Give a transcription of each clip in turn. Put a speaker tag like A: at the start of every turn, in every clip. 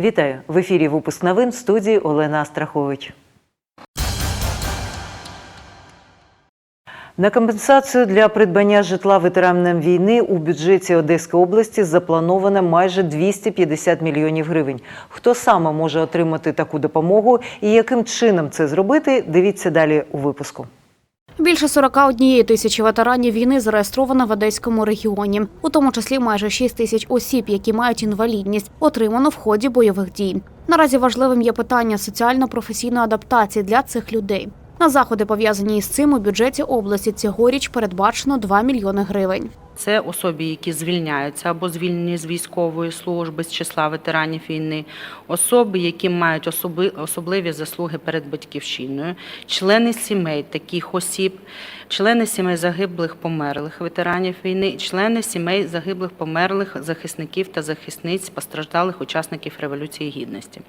A: Вітаю в ефірі. Випуск новин в студії Олена Астрахович. На компенсацію для придбання житла ветеранам війни у бюджеті Одеської області заплановано майже 250 мільйонів гривень. Хто саме може отримати таку допомогу і яким чином це зробити? Дивіться далі у випуску.
B: Більше 41 тисячі ветеранів війни зареєстровано в Одеському регіоні, у тому числі майже 6 тисяч осіб, які мають інвалідність, отримано в ході бойових дій. Наразі важливим є питання соціально-професійної адаптації для цих людей. На заходи, пов'язані із цим, у бюджеті області цьогоріч передбачено 2 мільйони гривень.
C: Це особи, які звільняються або звільнені з військової служби з числа ветеранів війни, особи, які мають особливі заслуги перед батьківщиною, члени сімей таких осіб, члени сімей загиблих померлих ветеранів війни, члени сімей загиблих померлих захисників та захисниць постраждалих учасників Революції Гідності.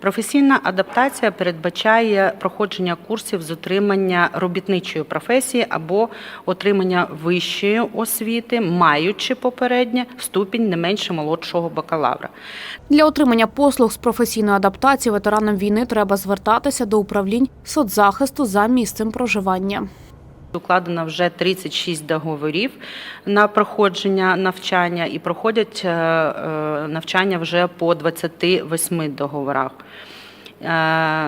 C: Професійна адаптація передбачає проходження курсів з отримання робітничої професії або отримання вищої освіти, маючи попереднє ступінь не менше молодшого бакалавра.
B: Для отримання послуг з професійної адаптації ветеранам війни треба звертатися до управлінь соцзахисту за місцем проживання.
C: Укладено вже 36 договорів на проходження навчання і проходять е, е, навчання вже по 28 договорах. Е,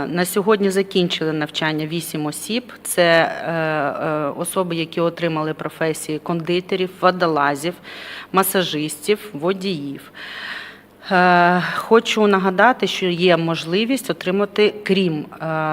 C: На сьогодні закінчили навчання 8 осіб. Це е, е, особи, які отримали професії кондитерів, водолазів, масажистів, водіїв. Хочу нагадати, що є можливість отримати, крім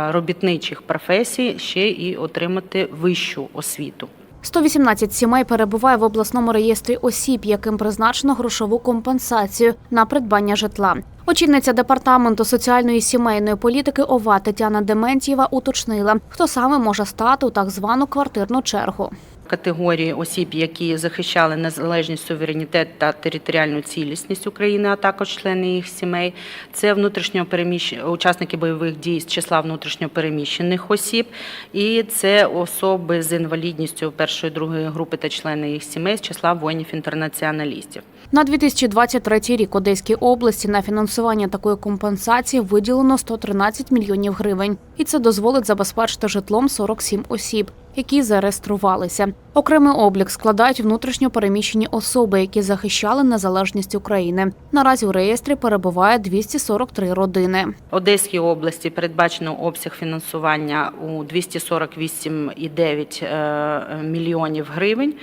C: робітничих професій, ще і отримати вищу освіту.
B: 118 сімей перебуває в обласному реєстрі осіб, яким призначено грошову компенсацію на придбання житла. Очільниця департаменту соціальної сімейної політики ОВА Тетяна Дементьєва уточнила, хто саме може стати у так звану квартирну чергу.
C: Категорії осіб, які захищали незалежність, суверенітет та територіальну цілісність України, а також члени їх сімей. Це внутрішньопереміщ... учасники бойових дій з числа внутрішньопереміщених осіб, і це особи з інвалідністю першої другої групи та члени їх сімей з числа воїнів-інтернаціоналістів.
B: На 2023 рік Одеській області на фінансування такої компенсації виділено 113 мільйонів гривень, і це дозволить забезпечити житлом 47 осіб, які зареєструвалися. Окремий облік складають внутрішньо переміщені особи, які захищали незалежність України. Наразі у реєстрі перебуває 243 родини.
C: Одеській області передбачено обсяг фінансування у 248,9 е, мільйонів гривень,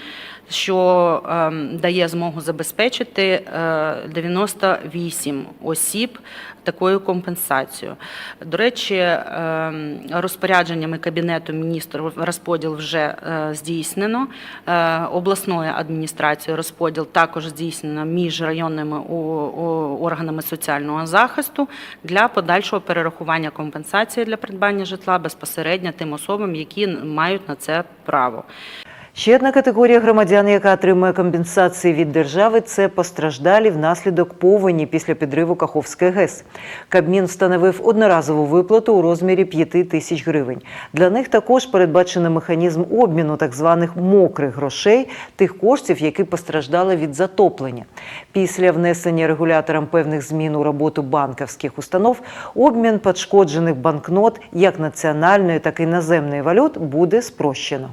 C: що ем, дає змогу забезпечити е, 98 осіб такою компенсацією. До речі, ем, розпорядженнями Кабінету міністрів розподіл вже е, здійснено. Е, Обласною адміністрацією розподіл також здійснено між районними органами соціального захисту для подальшого перерахування компенсації для придбання житла безпосередньо тим особам, які мають на це право.
A: Ще одна категорія громадян, яка отримує компенсації від держави, це постраждалі внаслідок повені після підриву Каховської ГЕС. Кабмін встановив одноразову виплату у розмірі 5 тисяч гривень. Для них також передбачено механізм обміну так званих мокрих грошей, тих коштів, які постраждали від затоплення. Після внесення регулятором певних змін у роботу банківських установ, обмін пошкоджених банкнот як національної, так і іноземної валют буде спрощено.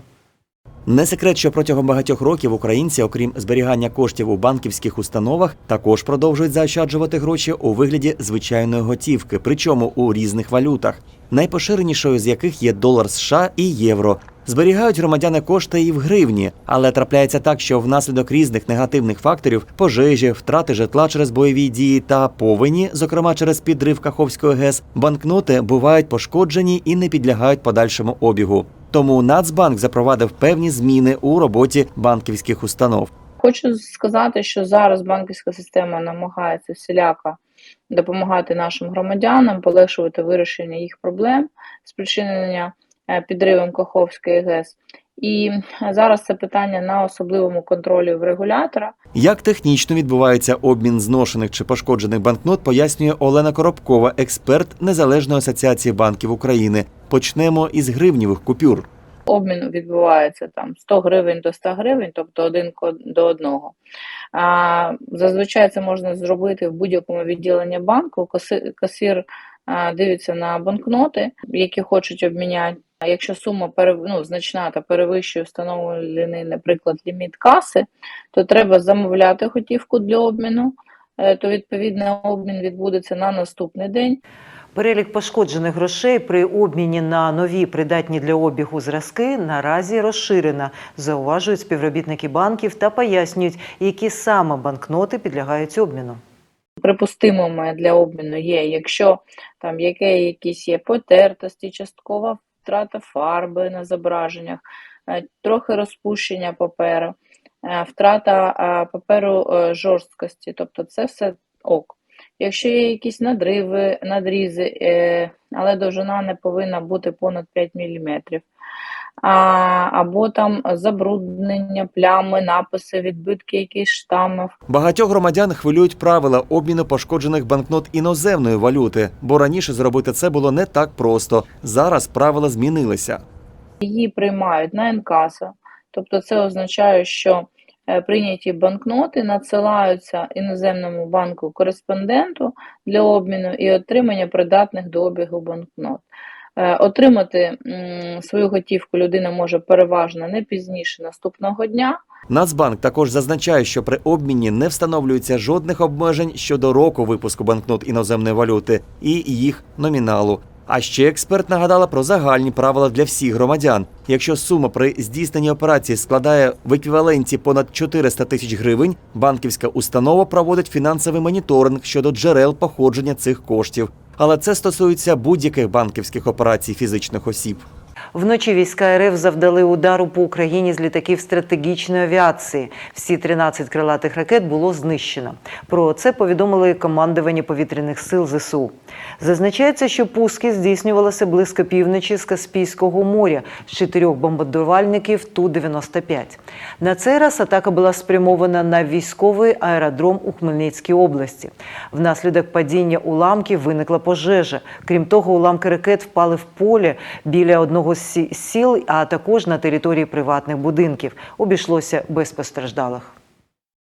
D: Не секрет, що протягом багатьох років українці, окрім зберігання коштів у банківських установах, також продовжують заощаджувати гроші у вигляді звичайної готівки, причому у різних валютах, найпоширенішою з яких є долар США і євро. Зберігають громадяни кошти і в гривні, але трапляється так, що внаслідок різних негативних факторів пожежі, втрати житла через бойові дії та повені, зокрема через підрив Каховської ГЕС, банкноти бувають пошкоджені і не підлягають подальшому обігу. Тому Нацбанк запровадив певні зміни у роботі банківських установ.
E: Хочу сказати, що зараз банківська система намагається всіляко допомагати нашим громадянам, полегшувати вирішення їх проблем, спричинення е, підривом Каховської ГЕС. І зараз це питання на особливому контролі в регулятора.
D: Як технічно відбувається обмін зношених чи пошкоджених банкнот, пояснює Олена Коробкова, експерт Незалежної асоціації банків України. Почнемо із гривнівих купюр.
E: Обмін відбувається там 100 гривень до 100 гривень, тобто один до одного. А, Зазвичай це можна зробити в будь-якому відділенні банку. Касир дивиться на банкноти, які хочуть обміняти. А якщо сума ну, значна та перевищує встановлений, наприклад, ліміт каси, то треба замовляти готівку для обміну. Е, То відповідно обмін відбудеться на наступний день.
A: Перелік пошкоджених грошей при обміні на нові придатні для обігу зразки наразі розширена, зауважують співробітники банків та пояснюють, які саме банкноти підлягають обміну.
E: Припустимими для обміну є, якщо там яке якісь є потертості, часткова втрата фарби на зображеннях, е, трохи розпущення паперу, е, втрата е, паперу жорсткості, тобто це все ок. Якщо є якісь надриви, надрізи, але довжина не повинна бути понад 5 мм, або там забруднення, плями, написи, відбитки якихось штамів,
D: Багатьох громадян хвилюють правила обміну пошкоджених банкнот іноземної валюти, бо раніше зробити це було не так просто. Зараз правила змінилися.
E: її приймають на інкасо. Тобто це означає, що е, прийняті банкноти надсилаються іноземному банку кореспонденту для обміну і отримання придатних до обігу банкнот. Е, Отримати свою готівку людина може переважно не пізніше наступного дня.
D: Нацбанк також зазначає, що при обміні не встановлюється жодних обмежень щодо року випуску банкнот іноземної валюти і їх номіналу. А ще експерт нагадала про загальні правила для всіх громадян. Якщо сума при здійсненні операції складає в еквіваленті понад 400 тисяч гривень, банківська установа проводить фінансовий моніторинг щодо джерел походження цих коштів. Але це стосується будь-яких банківських операцій фізичних осіб.
A: Вночі війська РФ завдали удару по Україні з літаків стратегічної авіації. Всі 13 крилатих ракет було знищено. Про це повідомили командування повітряних сил ЗСУ. Зазначається, що пуски здійснювалися близько півночі з Каспійського моря з чотирьох бомбардувальників Ту-95. На цей раз атака була спрямована на військовий аеродром у Хмельницькій області. Внаслідок падіння уламків виникла пожежа. Крім того, уламки ракет впали в поле біля одного з сіл, а також на території приватних будинків. Обійшлося без постраждалих.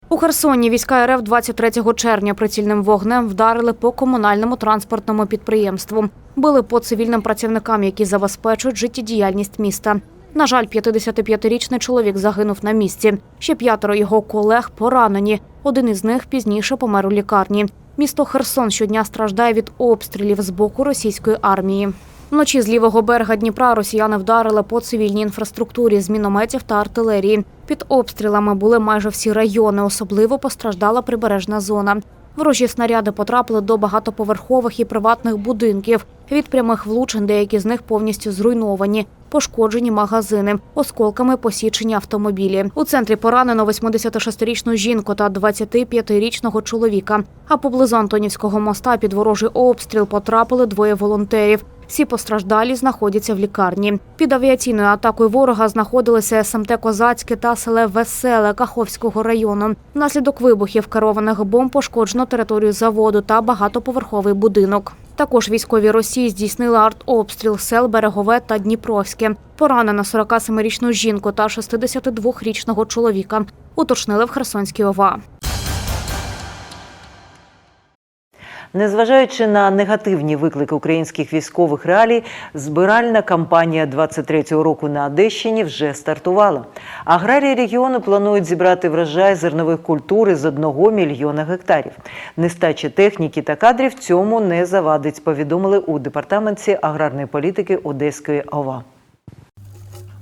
B: У Херсоні війська РФ 23 червня прицільним вогнем вдарили по комунальному транспортному підприємству. Били по цивільним працівникам, які забезпечують життєдіяльність міста. На жаль, 55-річний чоловік загинув на місці. Ще п'ятеро його колег поранені. Один із них пізніше помер у лікарні. Місто Херсон щодня страждає від обстрілів з боку російської армії. Вночі з лівого берега Дніпра росіяни вдарили по цивільній інфраструктурі з мінометів та артилерії. Під обстрілами були майже всі райони, особливо постраждала прибережна зона. Ворожі снаряди потрапили до багатоповерхових і приватних будинків. Від прямих влучень деякі з них повністю зруйновані. Пошкоджені магазини, осколками посічені автомобілі. У центрі поранено 86-річну жінку та 25-річного чоловіка. А поблизу Антонівського моста під ворожий обстріл потрапили двоє волонтерів. Всі постраждалі знаходяться в лікарні. Під авіаційною атакою ворога знаходилися СМТ Козацьке та селе Веселе Каховського району. Внаслідок вибухів керованих бомб пошкоджено територію заводу та багатоповерховий будинок. Також військові Росії здійснили артобстріл сел Берегове та Дніпровське. Поранена 47-річну жінку та 62-річного чоловіка. Уточнили в Херсонській ОВА.
A: Незважаючи на негативні виклики українських військових реалій, збиральна кампанія 23-го року на Одещині вже стартувала. Аграрії регіону планують зібрати врожай зернових культур із 1 мільйона гектарів. Нестача техніки та кадрів цьому не завадить, повідомили у департаменті аграрної політики Одеської ОВА.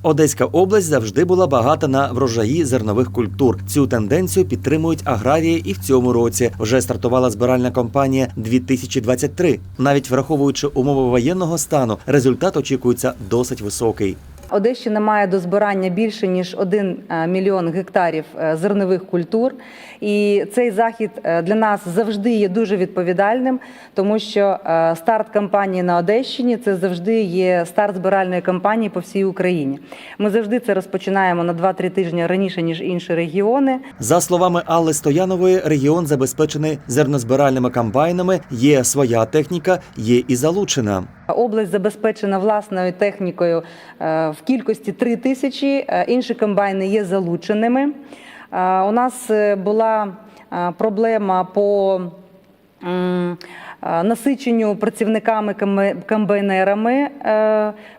D: Одеська область завжди була багата на врожаї зернових культур. Цю тенденцію підтримують аграрії і в цьому році. Вже стартувала збиральна кампанія 2023. Навіть враховуючи умови воєнного стану, результат очікується досить високий.
F: Одещина має до збирання більше ніж 1 мільйон гектарів е, зернових культур, і цей захід е, для нас завжди є дуже відповідальним, тому що е, старт кампанії на Одещині це завжди є старт збиральної кампанії по всій Україні. Ми завжди це розпочинаємо на 2-3 тижні раніше ніж інші регіони.
D: За словами Алли Стоянової, регіон забезпечений зернозбиральними комбайнами. Є своя техніка, є і залучена.
F: Область забезпечена власною технікою е, в кількості 3 тисячі. е, Інші комбайни є залученими. Е, У нас е, була проблема по насиченню працівниками кам- комбайнерами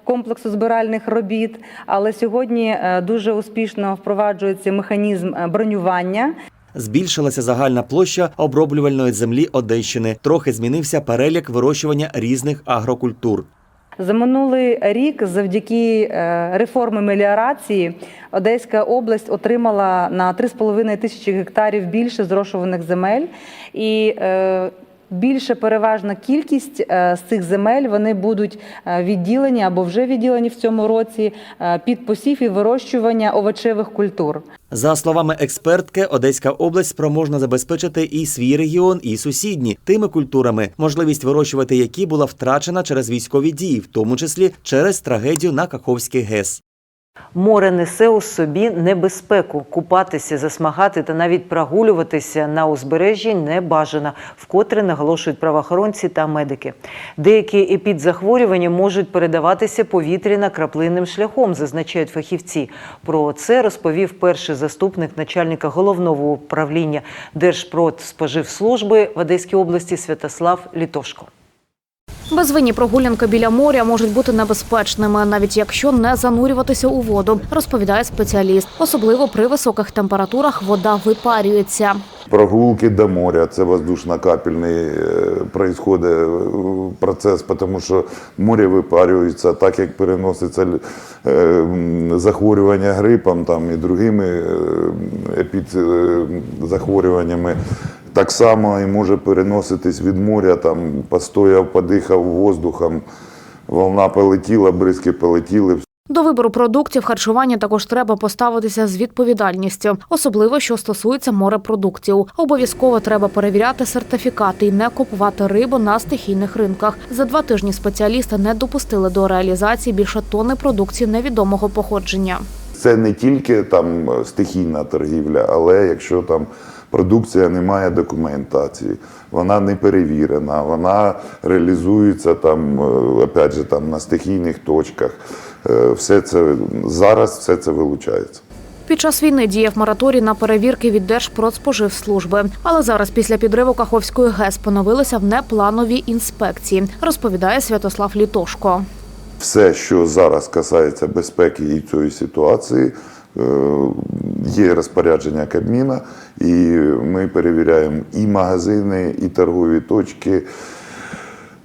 F: комплексу збиральних робіт, але сьогодні дуже успішно впроваджується механізм бронювання.
D: Збільшилася загальна площа оброблювальної землі Одещини. Трохи змінився перелік вирощування різних агрокультур.
F: За минулий рік, завдяки е, реформи меліорації, Одеська область отримала на 3,5 тисячі гектарів більше зрошуваних земель, і е, більше переважна кількість е, з цих земель вони будуть е, відділені або вже відділені в цьому році е, під посів і вирощування овочевих культур.
D: За словами експертки, Одеська область спроможна забезпечити і свій регіон, і сусідні тими культурами, можливість вирощувати які була втрачена через військові дії, в тому числі через трагедію на Каховський ГЕС.
A: Море несе у собі небезпеку. Купатися, засмагати та навіть прогулюватися на узбережжі не бажано, вкотре наголошують правоохоронці та медики. Деякі епідзахворювання можуть передаватися повітряно-краплинним шляхом, зазначають фахівці. Про це розповів перший заступник начальника головного управління Держпродспоживслужби в Одеській області Святослав Літошко.
B: Безвинні прогулянки біля моря можуть бути небезпечними, навіть якщо не занурюватися у воду, розповідає спеціаліст. Особливо при високих температурах вода випарюється.
G: Прогулки до моря, це воздушно-капельний е, е, процес, тому що море випарюється, так як переноситься е, захворювання грипом там, і другими е, епідзахворюваннями. Так само і може переноситись від моря, там, постояв, подихав воздухом, волна полетіла, бризки полетіли,
B: До вибору продуктів харчування також треба поставитися з відповідальністю, особливо що стосується морепродуктів. Обов'язково треба перевіряти сертифікати і не купувати рибу на стихійних ринках. За два тижні спеціалісти не допустили до реалізації більше тонни продукції невідомого походження.
G: Це не тільки там стихійна торгівля, але якщо там продукція не має документації, вона не перевірена, вона реалізується там, е, опять же, там на стихійних точках. Е, Все це зараз все це вилучається.
B: Під час війни діяв мораторій на перевірки від Держпродспоживслужби. Але зараз, після підриву Каховської ГЕС, поновилися внепланові інспекції, розповідає Святослав Літошко.
G: Все, що зараз касається безпеки і цієї ситуації, є розпорядження Кабміна, і ми перевіряємо і магазини, і торгові точки.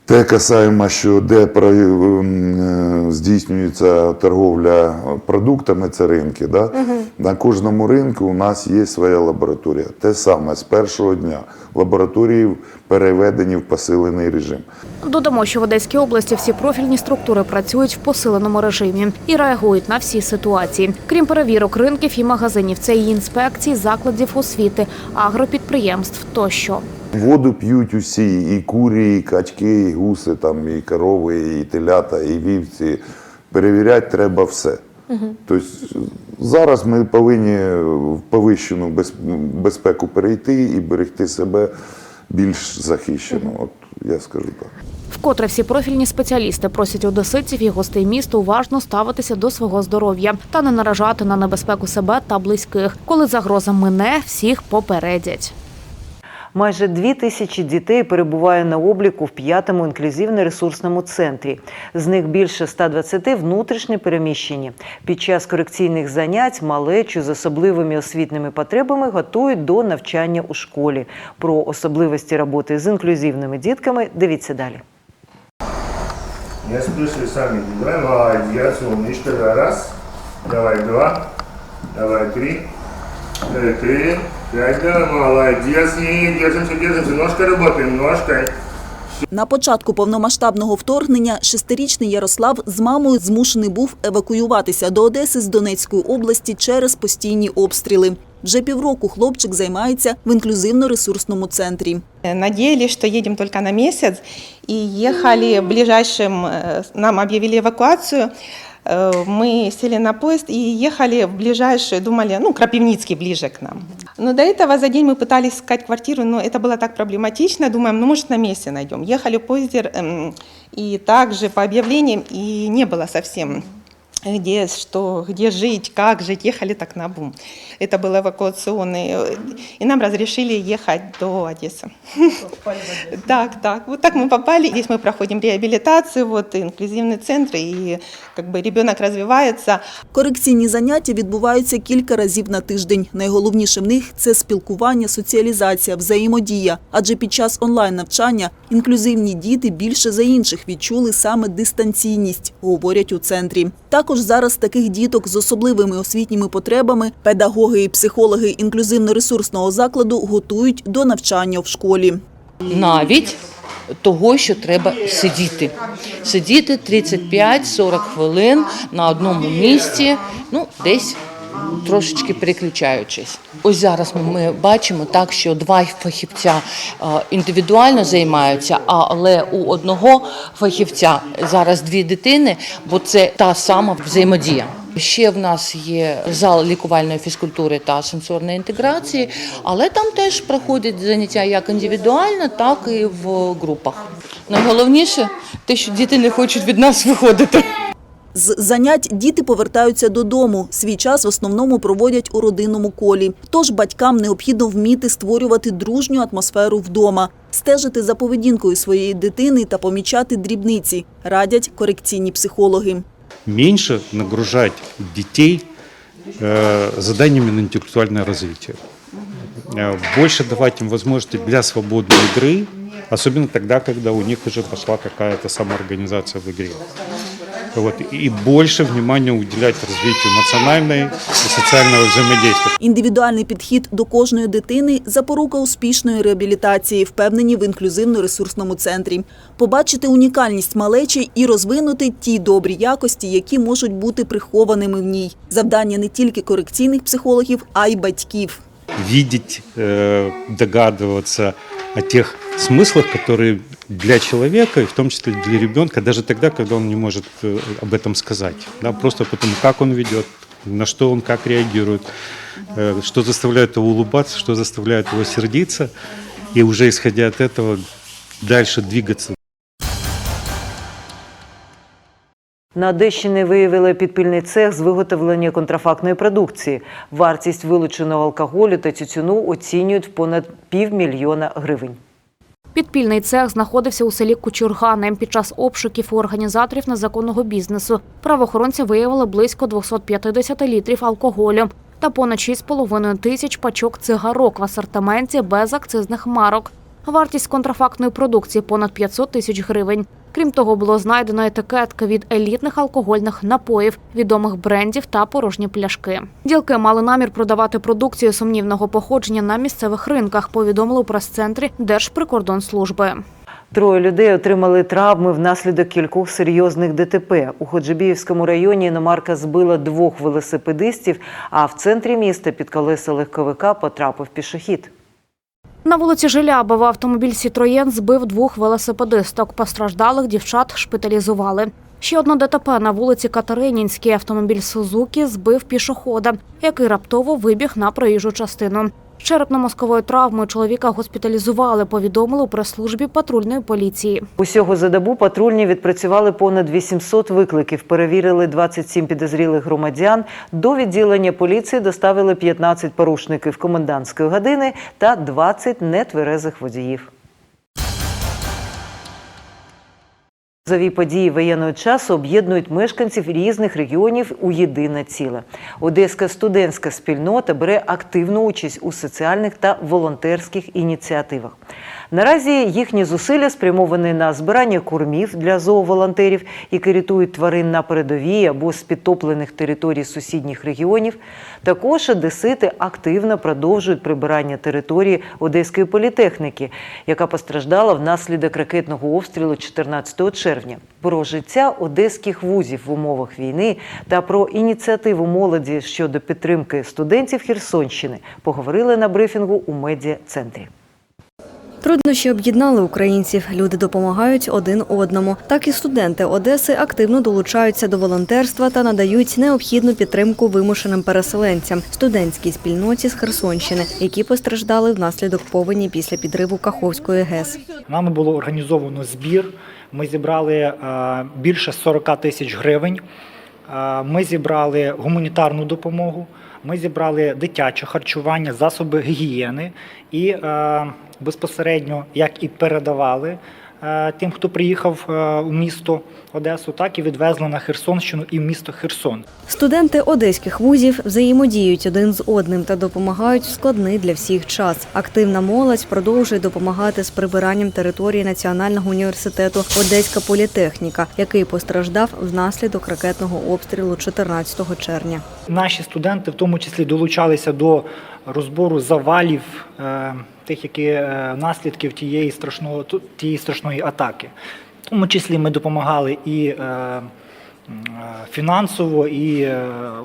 G: Те касаємо, що де про- е, здійснюється торговля продуктами, це ринки. Да? На кожному ринку у нас є своя лабораторія. Те саме з першого дня лабораторії переведені в посилений режим.
B: Додамо, що в Одеській області всі профільні структури працюють в посиленому режимі і реагують на всі ситуації. Крім перевірок ринків і магазинів, це і інспекції закладів освіти, агропідприємств тощо.
G: Воду п'ють усі, і курі, і качки, і гуси, там, і корови, і телята, і вівці. Перевіряти треба все. Тобто зараз ми повинні в повищену безпеку перейти і берегти себе більш захищено. От я скажу так.
B: Вкотре всі профільні спеціалісти просять одеситів і гостей міста уважно ставитися до свого здоров'я та не наражати на небезпеку себе та близьких. Коли загроза мине, всіх попередять.
A: Майже дві тисячі дітей перебуває на обліку в п'ятому інклюзивно-ресурсному центрі. З них більше 120 внутрішньо переміщені. Під час корекційних занять малечу з особливими освітніми потребами готують до навчання у школі. Про особливості роботи з інклюзивними дітками дивіться далі.
H: Не спрашивай сами. Давай, молодец, умничка, раз, давай два, давай три, четыре, пять, да, молодец, и держимся, держимся, ножкой работаем, ножкой.
I: На початку повномасштабного вторгнення шестирічний Ярослав з мамою змушений був евакуюватися до Одеси з Донецької області через постійні обстріли. Вже півроку хлопчик займається в інклюзивно-ресурсному центрі.
J: Надеялись, что едем только на месяц, и ехали ближайшим, э, нам объявили эвакуацию, Э, мы сели на поезд и ехали в ближайший, думали, ну, Крапивницкий ближе к нам. Но до этого за день мы пытались искать квартиру, но это было так проблематично, думаем, ну, может, на месте найдем. Ехали в поезде, эм, и также по объявлениям, и не было совсем где что, где жить, как жить, ехали так на бум. Это был эвакуационный, э, и нам разрешили ехать до Одессы. Так, так, вот так мы попали, здесь мы проходим реабилитацию, вот инклюзивный центр, и как бы ребенок развивается,
I: Корекційні заняття відбуваються кілька разів на тиждень. Найголовніше в них це спілкування, соціалізація, взаємодія. Адже під час онлайн-навчання інклюзивні діти більше за інших відчули саме дистанційність, говорять у центрі. Також зараз таких діток з особливими освітніми потребами педагоги і психологи інклюзивно-ресурсного закладу готують до навчання в школі.
K: навіть того, що треба сидіти. Сидіти 35-40 хвилин на одному місці, ну десь трошечки переключаючись. Ось зараз ми- бачимо так, що два фахівця е, індивідуально займаються, але у одного фахівця зараз дві дитини, бо це та сама взаємодія. Ще в нас є зал лікувальної фізкультури та сенсорної інтеграції, але там теж проходять заняття як індивідуально, так і в групах. Найголовніше те, що діти не хочуть від нас виходити.
I: З занять діти повертаються додому. Свій час в основному проводять у родинному колі. Тож батькам необхідно вміти створювати дружню атмосферу вдома, стежити за поведінкою своєї дитини та помічати дрібниці, радять корекційні психологи.
L: меньше нагружать детей э, заданиями на интеллектуальное развитие. Э, Больше давать им возможности для свободной игры, особенно тогда, когда у них уже пошла какая-то самоорганизация в игре. Вот. И больше внимания уделять развитию эмоциональной и социального взаимодействия.
I: Індивідуальний підхід до кожної дитини – запорука успішної реабілітації, впевнені в інклюзивно-ресурсному центрі. Побачити унікальність малечі і розвинути ті добрі якості, які можуть бути прихованими в ній. Завдання не тільки корекційних психологів, а й батьків.
L: видеть, э, догадываться о тех смыслах, которые для человека, и в том числе для ребенка, даже тогда, когда он не может э, об этом сказать. Да, просто потому, как он ведет, на что он как реагирует, э, что заставляет его улыбаться, что заставляет его сердиться, и уже исходя от этого дальше двигаться
A: На Одещині виявили підпільний цех з виготовлення контрафактної продукції. Вартість вилученого алкоголю та тютюну оцінюють в понад півмільйона гривень.
B: Підпільний цех знаходився у селі Кучургани. Під час обшуків у організаторів незаконного бізнесу правоохоронці виявили близько 250 літрів алкоголю та понад 6,5 тисяч пачок цигарок в асортименті без акцизних марок. Вартість контрафактної продукції понад 500 тисяч гривень. Крім того, було знайдено етикетки від елітних алкогольних напоїв, відомих брендів та порожні пляшки. Ділки мали намір продавати продукцію сумнівного походження на місцевих ринках. Повідомили у прес-центрі Держприкордонслужби.
A: Троє людей отримали травми внаслідок кількох серйозних ДТП. У Ходжебіївському районі іномарка збила двох велосипедистів, а в центрі міста під колеса легковика потрапив пішохід.
B: На вулиці Желябова автомобіль Сітроєн збив двох велосипедисток. Постраждалих дівчат шпиталізували. Ще одне ДТП на вулиці Катеринінській. Автомобіль Сузукі збив пішохода, який раптово вибіг на проїжджу частину. Черепно-мозковою травмою чоловіка госпіталізували, повідомили у прес-службі патрульної поліції.
A: Усього за добу патрульні відпрацювали понад 800 викликів, перевірили 27 підозрілих громадян. До відділення поліції доставили 15 порушників комендантської години та 20 нетверезих водіїв. Газові події воєнного часу об'єднують мешканців різних регіонів у єдине ціле. Одеська студентська спільнота бере активну участь у соціальних та волонтерських ініціативах. Наразі їхні зусилля спрямовані на збирання кормів для зооволонтерів, які рятують тварин на передовій або з підтоплених територій сусідніх регіонів. Також одесити активно продовжують прибирання території Одеської політехніки, яка постраждала внаслідок ракетного обстрілу 14 червня. Про життя одеських вузів в умовах війни та про ініціативу молоді щодо підтримки студентів Херсонщини поговорили на брифінгу у медіа-центрі.
M: Труднощі об'єднали українців. Люди допомагають один одному. Так і студенти Одеси активно долучаються до волонтерства та надають необхідну підтримку вимушеним переселенцям студентській спільноті з Херсонщини, які постраждали внаслідок повені після підриву Каховської ГЕС.
N: Нами було організовано збір. Ми зібрали е, більше 40 тисяч гривень. Е, Ми зібрали гуманітарну допомогу, ми зібрали дитяче харчування, засоби гігієни і е, безпосередньо як і передавали тим, хто приїхав е, у місто Одесу, так і відвезли на Херсонщину і в місто Херсон.
M: Студенти одеських вузів взаємодіють один з одним та допомагають в складний для всіх час. Активна молодь продовжує допомагати з прибиранням території Національного університету Одеська політехніка, який постраждав внаслідок ракетного обстрілу 14 червня.
N: Наші студенти в тому числі долучалися до розбору завалів е, тих, які е, наслідків тієї страшного тієї страшної атаки. В тому числі ми допомагали і е, е, фінансово, і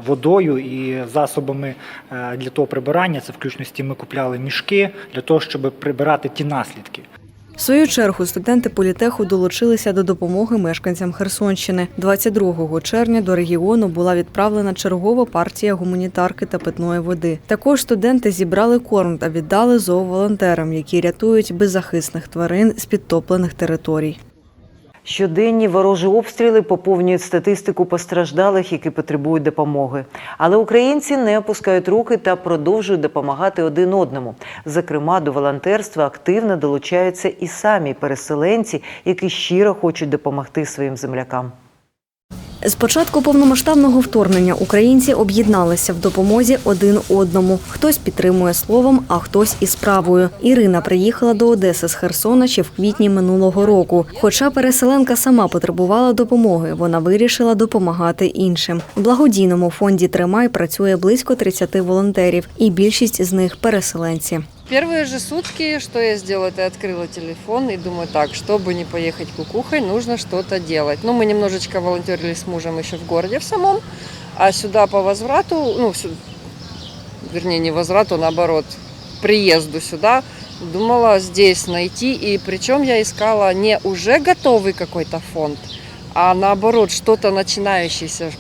N: водою, і засобами для того прибирання. Це включності ми купляли мішки для того, щоб прибирати ті наслідки.
M: В свою чергу студенти політеху долучилися до допомоги мешканцям Херсонщини. 22 червня до регіону була відправлена чергова партія гуманітарки та питної води. Також студенти зібрали корм та віддали зооволонтерам, які рятують беззахисних тварин з підтоплених територій.
A: Щоденні ворожі обстріли поповнюють статистику постраждалих, які потребують допомоги. Але українці не опускають руки та продовжують допомагати один одному. Зокрема, до волонтерства активно долучаються і самі переселенці, які щиро хочуть допомогти своїм землякам.
M: З початку повномасштабного вторгнення українці об'єдналися в допомозі один одному. Хтось підтримує словом, а хтось і справою. Ірина приїхала до Одеси з Херсона ще в квітні минулого року. Хоча переселенка сама потребувала допомоги, вона вирішила допомагати іншим. В благодійному фонді Тримай працює близько 30 волонтерів, і більшість з них переселенці.
O: Первые же сутки, что я сделала, это открыла телефон и думаю, так, чтобы не поехать кукухой, нужно что-то делать. Ну, мы немножечко волонтерили с мужем еще в городе в самом, а сюда по возврату, ну, вернее, не возврату, наоборот, приезду сюда, думала здесь найти. И причем я искала не уже готовый какой-то фонд, а наоборот, что-то начинающееся,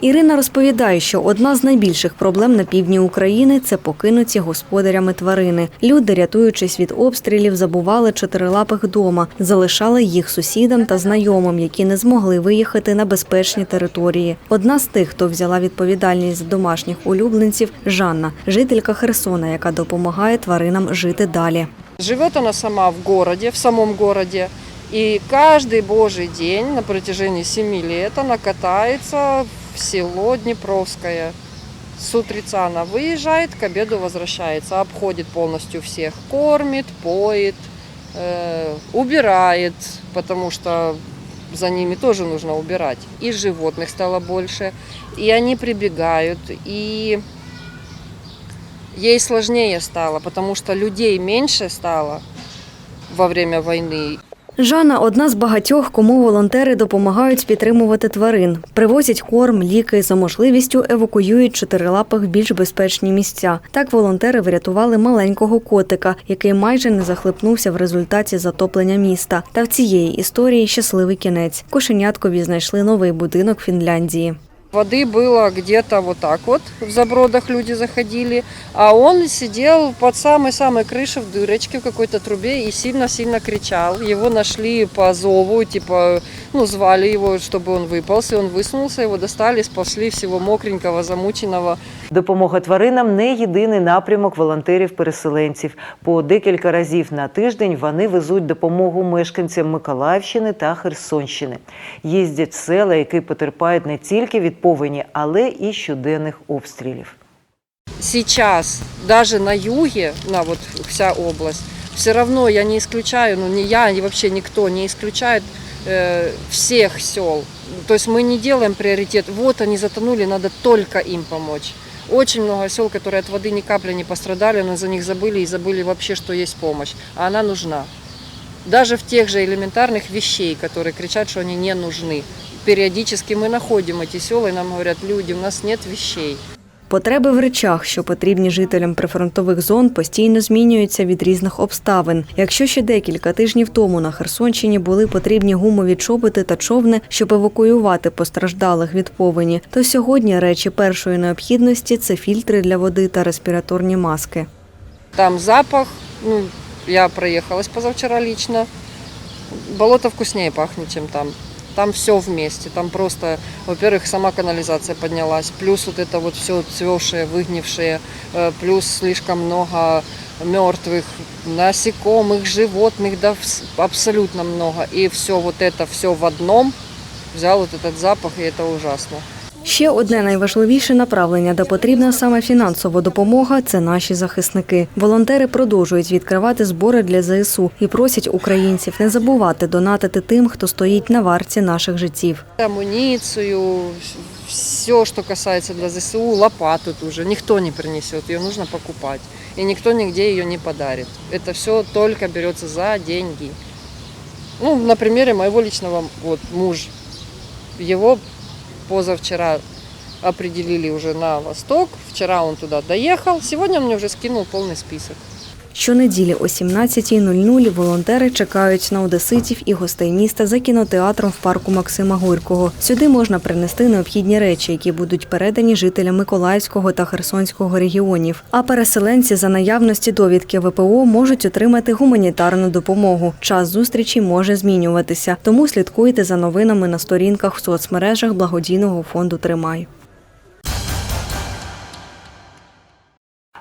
M: Ірина розповідає, що одна з найбільших проблем на півдні України це покинуті господарями тварини. Люди, рятуючись від обстрілів, забували чотирилапих дома, залишали їх сусідам та знайомим, які не змогли виїхати на безпечні території. Одна з тих, хто взяла відповідальність за домашніх улюбленців, Жанна, жителька Херсона, яка допомагає тваринам жити далі.
O: Живет она сама в городе, в самом городе. И каждый божий день на протяжении семи лет она катается в село Днепровское. С утреца она выезжает, к обеду возвращается, обходит полностью всех, кормит, поет, э, убирает, потому что за ними тоже нужно убирать. И животных стало больше, и они прибегают, и ей сложнее стало, потому что людей меньше стало во время войны.
M: Жанна одна з багатьох, кому волонтери допомагають підтримувати тварин, привозять корм, ліки за можливістю евакуюють чотирилапих в більш безпечні місця. Так волонтери врятували маленького котика, який майже не захлипнувся в результаті затоплення міста. Та в цієї історії щасливий кінець. Кошеняткові знайшли новий будинок Фінляндії.
O: Воды было где-то вот так вот, в забродах люди заходили, а он сидел под самой-самой крышей в дырочке в какой-то трубе и сильно-сильно кричал. Его нашли по зову, типа, ну, звали его, чтобы он выполз, и он высунулся, его достали, спасли всего мокренького, замученного.
A: Допомога тваринам не єдиний напрямок волонтерів-переселенців. По декілька разів на тиждень вони везуть допомогу мешканцям Миколаївщини та Херсонщини. Їздять в села, які потерпають не тільки від повені, але і щоденних обстрілів.
O: Сейчас, даже на юге, на вот вся область, все равно я не исключаю, ну не я, и вообще никто не исключает э, всех сел. То есть мы не делаем приоритет, вот они затонули, надо только им помочь. Очень много сел, которые от воды ни капли не пострадали, но за них забыли и забыли вообще, что есть помощь. А она нужна. Даже в тех же элементарных вещей, которые кричат, что они не нужны. Периодически мы находим эти села, и нам говорят, люди, у нас нет вещей.
M: Потреби в речах, що потрібні жителям прифронтових зон, постійно змінюються від різних обставин. Якщо ще декілька тижнів тому на Херсонщині були потрібні гумові чоботи та човни, щоб евакуювати постраждалих від повені, то сьогодні речі першої необхідності це фільтри для води та респіраторні маски.
O: Там запах, ну, я проехалась позавчера лично. Болото вкуснее пахнет, чем там. Там все вместе. Там просто, во-первых, сама канализация поднялась, плюс вот это вот все цвевшее, выгнившее, э, плюс слишком много мертвых насекомых, животных, да, вс- абсолютно много. И все вот это, все в одном взял вот этот запах, и это ужасно.
M: Ще одне найважливіше направлення, де потрібна саме фінансова допомога це наші захисники. Волонтери продовжують відкривати збори для ЗСУ і просять українців не забувати донатити тим, хто стоїть на варті наших життів.
O: Амуницию, все, что касается для ЗСУ, лопату тоже. Никто не принесет, ее нужно покупать. И никто нигде ее не подарит. Это все только берется за деньги. Ну, на примере моего личного вот, муж. Его позавчера определили уже на восток. Вчера он туда доехал. Сегодня он мне уже скинул полный список.
M: Щонеділі о 17.00 волонтери чекають на одеситів і гостей міста за кінотеатром в парку Максима Горького. Сюди можна принести необхідні речі, які будуть передані жителям Миколаївського та Херсонського регіонів. А переселенці за наявності довідки ВПО можуть отримати гуманітарну допомогу. Час зустрічі може змінюватися, тому слідкуйте за новинами на сторінках в соцмережах благодійного фонду Тримай.